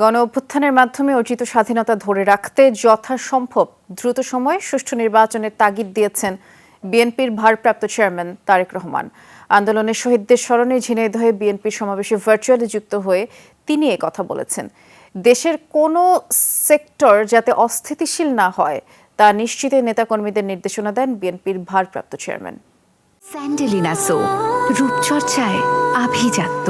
গণ অভ্যুত্থানের মাধ্যমে অর্জিত স্বাধীনতা ধরে রাখতে যথাসম্ভব দ্রুত সময়ে সুষ্ঠু নির্বাচনের তাগিদ দিয়েছেন বিএনপির ভারপ্রাপ্ত চেয়ারম্যান তারেক রহমান। আন্দোলনের শহীদদের স্মরণে ঝিনাইদহে বিএনপির সমাবেশে ভার্চুয়ালি যুক্ত হয়ে তিনি কথা বলেছেন। দেশের কোনো সেক্টর যাতে অস্থিতিশীল না হয়, তা নিশ্চিতে নেতাকর্মীদের নির্দেশনা দেন বিএনপির ভারপ্রাপ্ত চেয়ারম্যান। স্যান্ডেলিনা সো, রূপচর্চায় আভিজাত্য।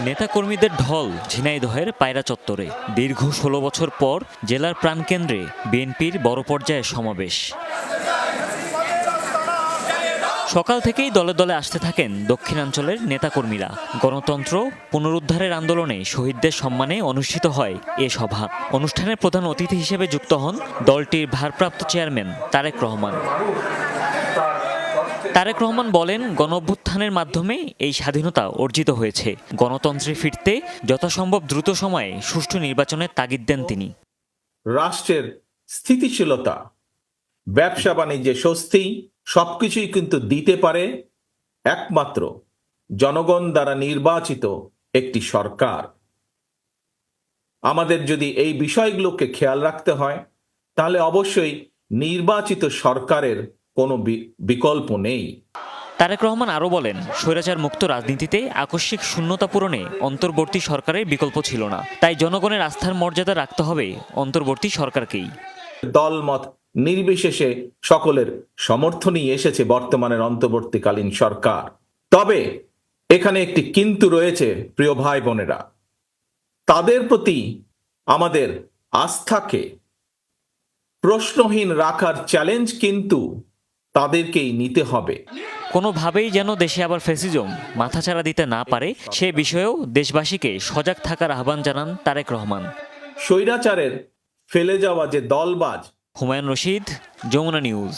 নেতাকর্মীদের ঢল ঝিনাইদহের পায়রা চত্বরে। দীর্ঘ ষোলো বছর পর জেলার প্রাণকেন্দ্রে বিএনপির বড় পর্যায়ের সমাবেশ। সকাল থেকেই দলে দলে আসতে থাকেন দক্ষিণাঞ্চলের নেতাকর্মীরা। গণতন্ত্র, পুনরুদ্ধারের আন্দোলনে শহীদদের সম্মানে অনুষ্ঠিত হয় এ সভা। অনুষ্ঠানের প্রধান অতিথি হিসেবে যুক্ত হন দলটির ভারপ্রাপ্ত চেয়ারম্যান তারেক রহমান। তারেক রহমান বলেন গণ অভ্যুত্থানের মাধ্যমে এই স্বাধীনতা অর্জিত হয়েছে। গণতন্ত্রে ফিরতে যথাসম্ভব দ্রুত সময়ে সুষ্ঠু নির্বাচনের তাগিদ দেন তিনি। রাষ্ট্রের স্থিতিশীলতা, ব্যবসা বাণিজ্যে স্বস্তি, সবকিছুই কিন্তু দিতে পারে একমাত্র জনগণ দ্বারা নির্বাচিত একটি সরকার। আমাদের যদি এই বিষয়গুলোকে খেয়াল রাখতে হয়, তাহলে অবশ্যই নির্বাচিত সরকারের কোনো বিকল্প নেই। তারেক রহমান আরও বলেন স্বৈরাচার মুক্ত রাজনীতিতে আকস্মিক শূন্যতা পূরণে অন্তর্বর্তী সরকারের বিকল্প ছিল না। তাই জনগণের আস্থার মর্যাদা রাখতে হবে অন্তর্বর্তী সরকারকেই। দলমত নির্বিশেষে সকলের সমর্থনই এসেছে বর্তমানের অন্তর্বর্তীকালীন সরকার। তবে এখানে একটি কিন্তু রয়েছে প্রিয় ভাই বোনেরা। তাদের প্রতি আমাদের আস্থাকে প্রশ্নহীন রাখার চ্যালেঞ্জ কিন্তু তাদেরকেই নিতে হবে। কোনোভাবেই যেন দেশে আবার ফেসিজম মাথাচাড়া দিতে না পারে সে বিষয়েও দেশবাসীকে সজাগ থাকার আহ্বান জানান তারেক রহমান। স্বৈরাচারের ফেলে যাওয়া যে দলবাজ হুমায়ুন রশিদ যমুনা নিউজ।